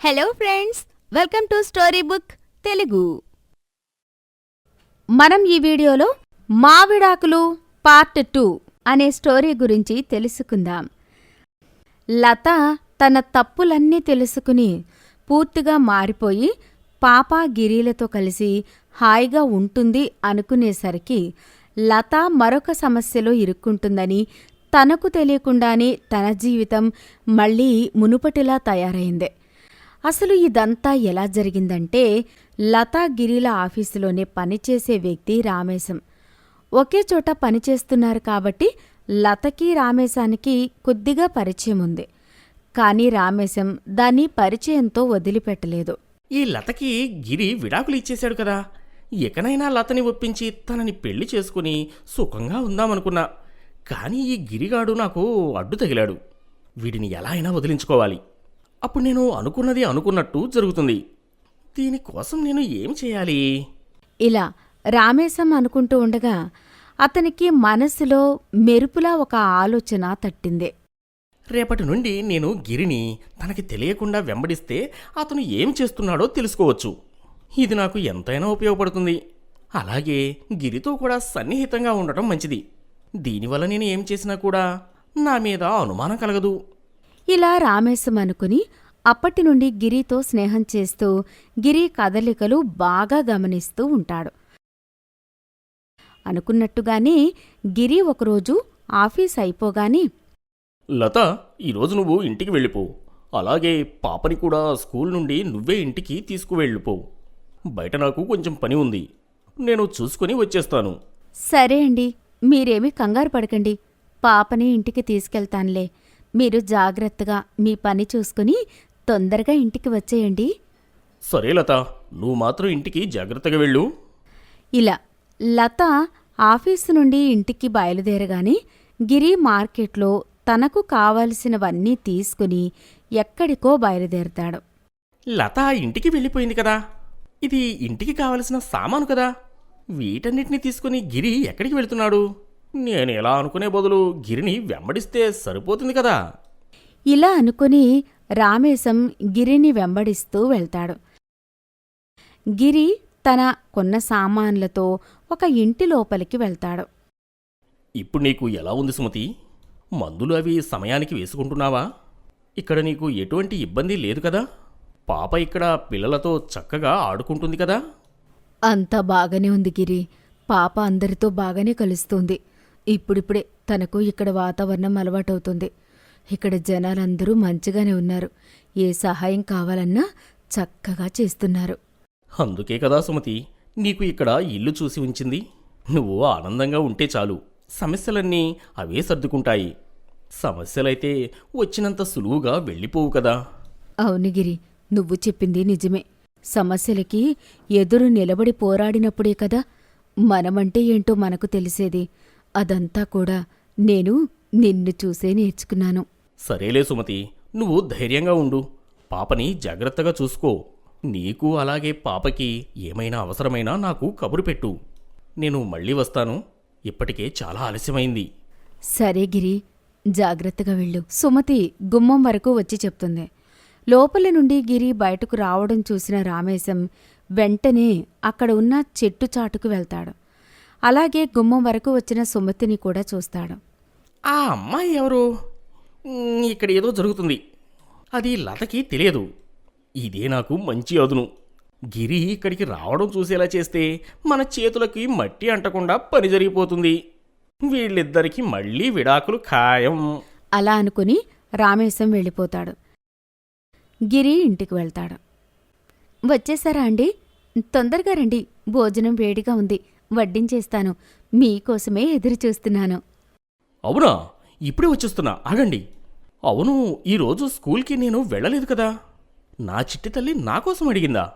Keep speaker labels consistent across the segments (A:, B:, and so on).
A: Hello friends welcome to story book Telugu మనం ఈ వీడియోలో మావిడాకులు పార్ట్ టూ అనే స్టోరీ గురించి తెలుసుకుందాం. లత తన తప్పులన్నీ తెలుసుకుని పూర్తిగా మారిపోయి పాప గిరీలతో కలిసి హాయిగా ఉంటుంది అనుకునేసరికి లత మరొక సమస్యలో ఇరుక్కుంటుందని తనకు తెలియకుండానే తన జీవితం మళ్ళీ మునుపటిలా తయారైంది. అసలు ఇదంతా ఎలా జరిగిందంటే లతా గిరిల ఆఫీసులోనే పనిచేసే వ్యక్తి రామేశం. ఒకే చోట పనిచేస్తున్నారు కాబట్టి లతకి రామేశానికి కొద్దిగా పరిచయం ఉంది. కానీ రామేశం దాన్ని పరిచయంతో వదిలిపెట్టలేదు.
B: ఈ లతకి గిరి విడాకులు ఇచ్చేశాడు కదా. ఎకనైనా లతని ఒప్పించి తనని పెళ్ళి చేసుకుని సుఖంగా ఉందామనుకున్నా. కానీ ఈ గిరిగాడు నాకు అడ్డు తగిలాడు. వీడిని ఎలా అయినా వదిలించుకోవాలి. అప్పుడు నేను అనుకున్నది అనుకున్నట్టు జరుగుతుంది. దీనికోసం నేను ఏం చేయాలి?
A: ఇలా రామేశం అనుకుంటూ ఉండగా అతనికి మనసులో మెరుపులా ఒక ఆలోచన తట్టింది.
B: రేపటి నుండి నేను గిరిని తనకి తెలియకుండా వెంబడిస్తే అతను ఏం చేస్తున్నాడో తెలుసుకోవచ్చు. ఇది నాకు ఎంతైనా ఉపయోగపడుతుంది. అలాగే గిరితో కూడా సన్నిహితంగా ఉండటం మంచిది. దీనివల్ల నేను ఏం చేసినా కూడా నా మీద అనుమానం కలగదు.
A: ఇలా రామేశం అనుకుని అప్పటి నుండి గిరితో స్నేహం చేస్తూ గిరి కదలికలు బాగా గమనిస్తూ ఉంటాడు. అనుకున్నట్టుగానే గిరి ఒకరోజు ఆఫీస్ అయిపోగానే
B: లత ఈరోజు నువ్వు ఇంటికి వెళ్ళిపో. అలాగే పాపని కూడా స్కూల్ నుండి నువ్వే ఇంటికి తీసుకువెళ్ళిపో. బయట నాకు కొంచెం పని ఉంది. నేను చూసుకొని వచ్చేస్తాను.
A: సరే అండి మీరేమీ కంగారు పడకండి. పాపని ఇంటికి తీసుకెళ్తానులే. మీరు జాగ్రత్తగా మీ పని చూసుకుని తొందరగా ఇంటికి వచ్చేయండి.
B: సరే లత నువ్వు మాత్రం ఇంటికి జాగ్రత్తగా వెళ్ళు.
A: ఇలా లత ఆఫీసు నుండి ఇంటికి బయలుదేరగానే గిరి మార్కెట్లో తనకు కావలసినవన్నీ తీసుకుని ఎక్కడికో బయలుదేరతాడు.
B: లత ఇంటికి వెళ్ళిపోయింది కదా. ఇది ఇంటికి కావలసిన సామాను కదా. వీటన్నిటిని తీసుకుని గిరి ఎక్కడికి వెళ్తున్నాడు? నేను ఎలా అనుకునే బదులు గిరిని వెంబడిస్తే సరిపోతుంది కదా?
A: ఇలా అనుకుని రామేశం గిరిని వెంబడిస్తూ వెళ్తాడు. గిరి తన కొన్న సామాన్లతో ఒక ఇంటి లోపలికి వెళ్తాడు.
B: ఇప్పుడు నీకు ఎలా ఉంది సుమతి? మందులు అవి సమయానికి వేసుకుంటున్నావా? ఇక్కడ నీకు ఎటువంటి ఇబ్బంది లేదు కదా? పాప ఇక్కడ పిల్లలతో చక్కగా ఆడుకుంటుంది కదా?
A: అంతా బాగానే ఉంది గిరి. పాప అందరితో బాగానే కలుస్తుంది. ఇప్పుడిప్పుడే తనకు ఇక్కడ వాతావరణం అలవాటవుతుంది. ఇక్కడ జనాలందరూ మంచిగానే ఉన్నారు. ఏ సహాయం కావాలన్నా చక్కగా చేస్తున్నారు.
B: అందుకే కదా సుమతి నీకు ఇక్కడ ఇల్లు చూసి ఉంచింది. నువ్వు ఆనందంగా ఉంటే చాలు. సమస్యలన్నీ అవే సర్దుకుంటాయి. సమస్యలైతే వచ్చినంత సులువుగా వెళ్ళిపోవు కదా.
A: అవును గిరి నువ్వు చెప్పింది నిజమే. సమస్యలకి ఎదురు నిలబడి పోరాడినప్పుడే కదా మనమంటే ఏంటో మనకు తెలిసేది. అదంతా కూడా నేను నిన్ను చూసే నేర్చుకున్నాను.
B: సరేలే సుమతి నువ్వు ధైర్యంగా ఉండు. పాపని జాగ్రత్తగా చూసుకో. నీకు అలాగే పాపకి ఏమైనా అవసరమైనా నాకు కబురు పెట్టు. నేను మళ్ళీ వస్తాను. ఇప్పటికే చాలా ఆలస్యమైంది.
A: సరే గిరి జాగ్రత్తగా వెళ్ళు. సుమతి గుమ్మం వరకు వచ్చి చెప్తుంది. లోపలి నుండి గిరి బయటకు రావడం చూసిన రామేశం వెంటనే అక్కడ ఉన్న చెట్టు చాటుకు వెళ్తాడు. అలాగే గుమ్మం వరకు వచ్చిన సుమతిని కూడా చూస్తాడు.
B: ఆ అమ్మాయి ఎవరు? ఇక్కడ ఏదో జరుగుతుంది. అది లతకి తెలియదు. ఇదే నాకు మంచి అదును. గిరి ఇక్కడికి రావడం చూసేలా చేస్తే మన చేతులకి మట్టి అంటకుండా పని జరిగిపోతుంది. వీళ్ళిద్దరికి మళ్ళీ విడాకులు ఖాయం.
A: అలా అనుకుని రామేశం వెళ్ళిపోతాడు. గిరి ఇంటికి వెళ్తాడు. వచ్చేసారా అండి? తొందరగా రండి. భోజనం వేడిగా ఉంది. వడ్డించేస్తాను. మీకోసమే ఎదురు చూస్తున్నాను
B: అవునా? ఇప్పుడే వచ్చేస్తున్నా. ఆగండి. అవును ఈరోజు స్కూల్కి నేను వెళ్ళలేదు కదా. నా చిట్టి తల్లి నా కోసం అడిగిందా?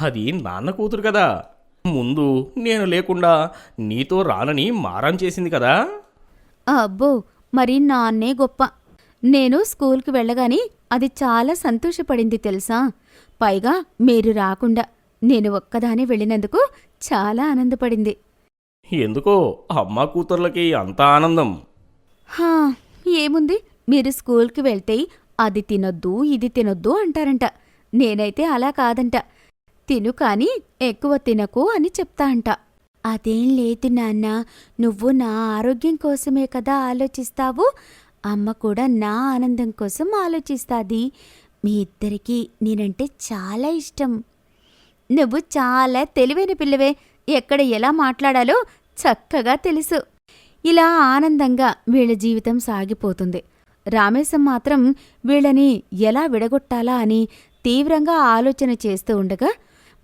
B: అది నాన్న కూతురు కదా. ముందు నేను లేకుండా నీతో రానని మారం చేసింది కదా.
A: అబ్బో మరి నాన్నే గొప్ప. నేను స్కూల్కి వెళ్ళగాని అది చాలా సంతోషపడింది తెలుసా? పైగా మీరు రాకుండా నేను ఒక్కదానే వెళ్ళినందుకు చాలా ఆనందపడింది.
B: ఎందుకో అమ్మ కూతుర్లకి అంత ఆనందం.
A: హా ఏముంది? మీరు స్కూల్కి వెళ్తే అది తినొద్దు ఇది తినొద్దు అంటారంట. నేనైతే అలా కాదంట. తిను కాని ఎక్కువ తినకు అని చెప్తా అంట. అదేం లేదు నాన్న నువ్వు నా ఆరోగ్యం కోసమే కదా ఆలోచిస్తావు? అమ్మ కూడా నా ఆనందం కోసం ఆలోచిస్తాది. మీ ఇద్దరికీ నేనంటే చాలా ఇష్టం. నువ్వు చాలా తెలివైన పిల్లవే. ఎక్కడ ఎలా మాట్లాడాలో చక్కగా తెలుసు. ఇలా ఆనందంగా వీళ్ళ జీవితం సాగిపోతుంది. రామేశం మాత్రం వీళ్ళని ఎలా విడగొట్టాలా అని తీవ్రంగా ఆలోచన చేస్తూ ఉండగా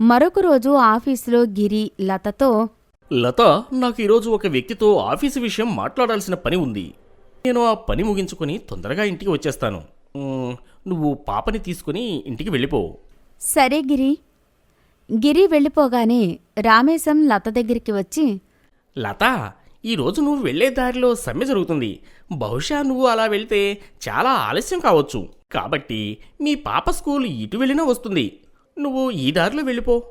A: మరొక రోజు ఆఫీసులో గిరి లతతో
B: లత నాకు ఈరోజు ఒక వ్యక్తితో ఆఫీసు విషయం మాట్లాడాల్సిన పని ఉంది. నేను ఆ పని ముగించుకొని తొందరగా ఇంటికి వచ్చేస్తాను. నువ్వు పాపని తీసుకుని ఇంటికి వెళ్ళిపో.
A: సరే గిరి. గిరి వెళ్ళిపోగానే రామేశం లత దగ్గరికి వచ్చి
B: లత ఈరోజు నువ్వు వెళ్ళే దారిలో సమ్మె జరుగుతుంది. బహుశా నువ్వు అలా వెళ్తే చాలా ఆలస్యం కావచ్చు. కాబట్టి మీ పాప స్కూల్ ఇటు వెళ్ళినా వస్తుంది. నువ్వు ఈ దారిలో వెళ్ళిపో.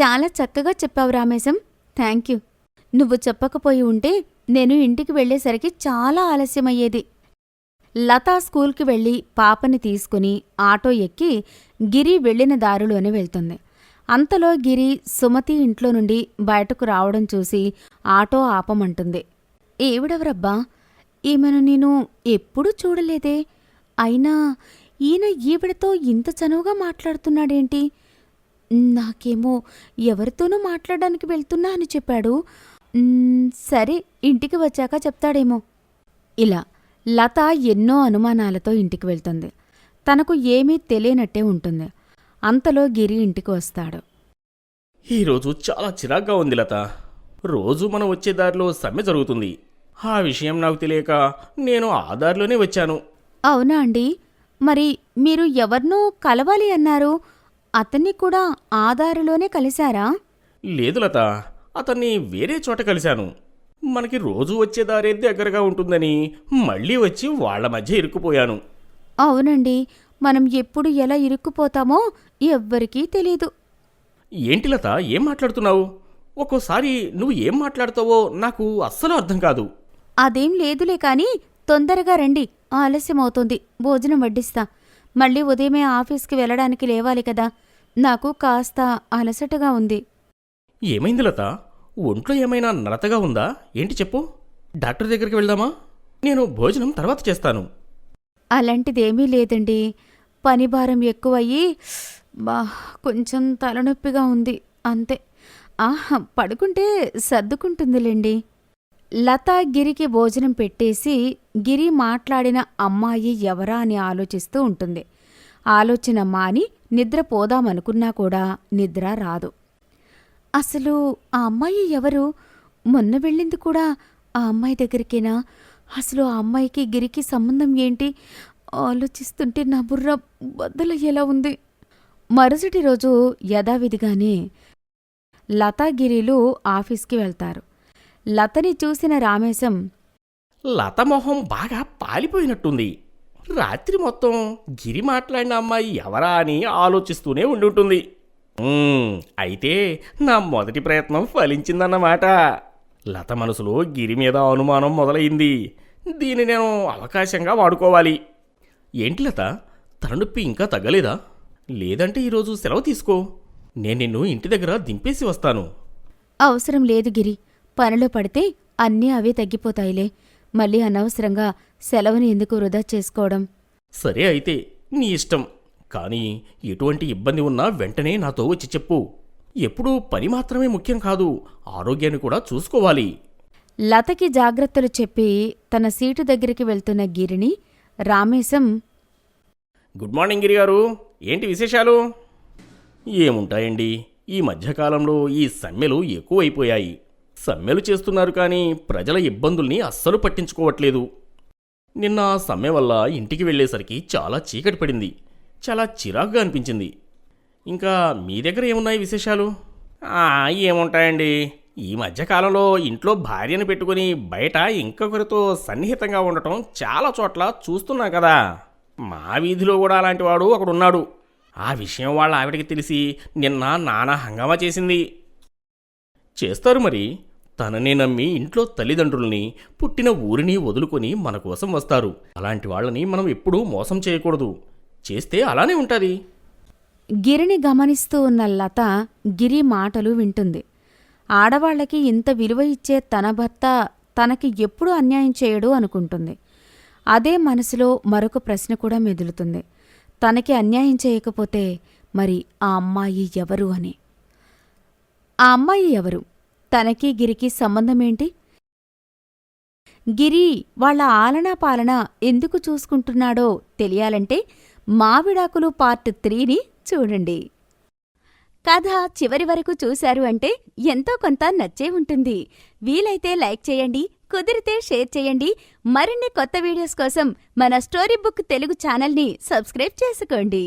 A: చాలా చక్కగా చెప్పావు రామేశం. Thank you. నువ్వు చెప్పకపోయి ఉంటే నేను ఇంటికి వెళ్ళేసరికి చాలా ఆలస్యమయ్యేది. లత స్కూల్కి వెళ్ళి పాపని తీసుకుని ఆటో ఎక్కి గిరి వెళ్ళిన దారిలోనే వెళ్తుంది. అంతలో గిరి సుమతి ఇంట్లో నుండి బయటకు రావడం చూసి ఆటో ఆపమంటుంది. ఏవిడవరబ్బా? ఈమెను నేను ఎప్పుడూ చూడలేదే. అయినా ఈయన ఈవిడతో ఇంత చనువుగా మాట్లాడుతున్నాడేంటి? నాకేమో ఎవరితోనూ మాట్లాడడానికి వెళ్తున్నా అని చెప్పాడు. సరే ఇంటికి వచ్చాక చెప్తాడేమో. ఇలా లత ఎన్నో అనుమానాలతో ఇంటికి వెళ్తుంది. తనకు ఏమీ తెలియనట్టే ఉంటుంది. అంతలో గిరి ఇంటికి వస్తాడు.
B: ఈరోజు చాలా చిరాగ్గా ఉంది లత. రోజు మనం వచ్చే దారిలో సమ్మె జరుగుతుంది. ఆ విషయం నాకు తెలియక నేను ఆ దారిలోనే వచ్చాను.
A: అవునా అండి? మరి మీరు ఎవరినో కలవాలి అన్నారు. అతన్ని కూడా ఆ దారిలోనే కలిశారా?
B: లేదు లత. అతన్ని వేరే చోట కలిశాను. మనకి రోజు వచ్చే దారే దగ్గరగా ఉంటుందని మళ్ళీ వచ్చి వాళ్ళ మధ్య ఇరుక్కుపోయాను.
A: అవునండి. మనం ఎప్పుడు ఎలా ఇరుక్కుపోతామో ఎవ్వరికీ తెలీదు.
B: ఏంటి లత ఏం మాట్లాడుతున్నావు? ఒక్కోసారి నువ్వు ఏం మాట్లాడతావో నాకు అస్సలు అర్థం కాదు.
A: అదేం లేదులే కాని తొందరగా రండి ఆలస్యమవుతుంది భోజనం వడ్డిస్తా. మళ్ళీ ఉదయమే ఆఫీస్కి వెళ్ళడానికి లేవాలి కదా నాకు కాస్త అలసటగా ఉంది.
B: ఏమైంది లత? ఒంట్లో ఏమైనా నలతగా ఉందా? ఏంటి చెప్పు? డాక్టర్ దగ్గరికి వెళ్దామా? నేను భోజనం తర్వాత చేస్తాను.
A: అలాంటిదేమీ లేదండి. పని భారం ఎక్కువయ్యి బా కొంచెం తలనొప్పిగా ఉంది. అంతే. ఆహా పడుకుంటే సర్దుకుంటుందిలేండి. లత గిరికి భోజనం పెట్టేసి గిరి మాట్లాడిన అమ్మాయి ఎవరా అని ఆలోచిస్తూ ఉంటుంది. ఆలోచన మాని నిద్ర పోదామనుకున్నా కూడా నిద్ర రాదు. అసలు ఆ అమ్మాయి ఎవరు? మొన్న వెళ్ళింది కూడా ఆ అమ్మాయి దగ్గరికేనా? అసలు ఆ అమ్మాయికి గిరికి సంబంధం ఏంటి? ఆలోచిస్తుంటే నా బుర్ర బద్దలయ్యేలా ఉంది. మరుసటి రోజు యథావిధిగానే లతాగిరిలు ఆఫీస్కి వెళ్తారు. లతని చూసిన రామేశం
B: లత మొహం బాగా పాలిపోయినట్టుంది. రాత్రి మొత్తం గిరి మాట్లాడిన అమ్మాయి ఎవరా అని ఆలోచిస్తూనే ఉండుంటుంది. అయితే నా మొదటి ప్రయత్నం ఫలించిందన్నమాట. లత మనసులో గిరి మీద అనుమానం మొదలైంది. దీన్ని నేను అవకాశంగా వాడుకోవాలి. ఏంటి లత? తలనొప్పి ఇంకా తగ్గలేదా? లేదంటే ఈరోజు సెలవు తీసుకో. నేను నిన్ను ఇంటి దగ్గర దింపేసి వస్తాను.
A: అవసరం లేదు గిరి. పనిలో పడితే అన్నీ అవే తగ్గిపోతాయిలే. మళ్ళీ అనవసరంగా సెలవుని ఎందుకు వృధా చేసుకోవడం?
B: సరే అయితే నీ ఇష్టం. కానీ ఎటువంటి ఇబ్బంది ఉన్నా వెంటనే నాతో వచ్చి చెప్పు. ఎప్పుడూ పని మాత్రమే ముఖ్యం కాదు ఆరోగ్యాన్ని కూడా చూసుకోవాలి.
A: లతకి జాగ్రత్తలు చెప్పి తన సీటు దగ్గరికి వెళ్తున్న గిరిని రామేశం
B: గుడ్ మార్నింగ్ గిరి గారు ఏంటి విశేషాలు? ఏముంటాయండి. ఈ మధ్యకాలంలో ఈ సమ్మెలు ఎక్కువైపోయాయి. సమ్మెలు చేస్తున్నారు కానీ ప్రజల ఇబ్బందుల్ని అస్సలు పట్టించుకోవట్లేదు. నిన్న ఆ సమ్మె వల్ల ఇంటికి వెళ్ళేసరికి చాలా చీకటి పడింది. చాలా చిరాకుగా అనిపించింది. ఇంకా మీ దగ్గర ఏమున్నాయి విశేషాలు? ఏముంటాయండి. ఈ మధ్యకాలంలో ఇంట్లో భార్యను పెట్టుకుని బయట ఇంకొకరితో సన్నిహితంగా ఉండటం చాలా చోట్ల చూస్తున్నా కదా. మా వీధిలో కూడా అలాంటి వాడు ఒకడున్నాడు. ఆ విషయం వాళ్ళ ఆవిడకి తెలిసి నిన్న నానా హంగామా చేసింది. చేస్తారు మరి. తననే నమ్మి ఇంట్లో తల్లిదండ్రుల్ని పుట్టిన ఊరిని వదులుకొని మన కోసం వస్తారు. అలాంటి వాళ్ళని మనం ఎప్పుడూ మోసం చేయకూడదు. చేస్తే అలానే ఉంటుంది.
A: గిరిని గమనిస్తూ ఉన్న లత గిరి మాటలు వింటుంది. ఆడవాళ్ళకి ఇంత విలువ ఇచ్చే తన భర్త తనకి ఎప్పుడు అన్యాయం చేయడు అనుకుంటుంది. అదే మనసులో మరొక ప్రశ్న కూడా మెదులుతుంది. తనకి అన్యాయం చేయకపోతే మరి ఆ అమ్మాయి ఎవరు అని? ఆ అమ్మాయి ఎవరు? తనకి గిరికి సంబంధమేంటి? గిరి వాళ్ళ ఆలనా పాలన ఎందుకు చూసుకుంటున్నాడో తెలియాలంటే మావిడాకులు పార్ట్ త్రీని చూడండి. కథ చివరి వరకు చూశారు అంటే ఎంతో కొంత నచ్చే ఉంటుంది. వీలైతే లైక్ చేయండి కుదిరితే షేర్ చేయండి. మరిన్ని కొత్త వీడియోస్ కోసం మన స్టోరీ బుక్ తెలుగు ఛానల్ని సబ్స్క్రైబ్ చేసుకోండి.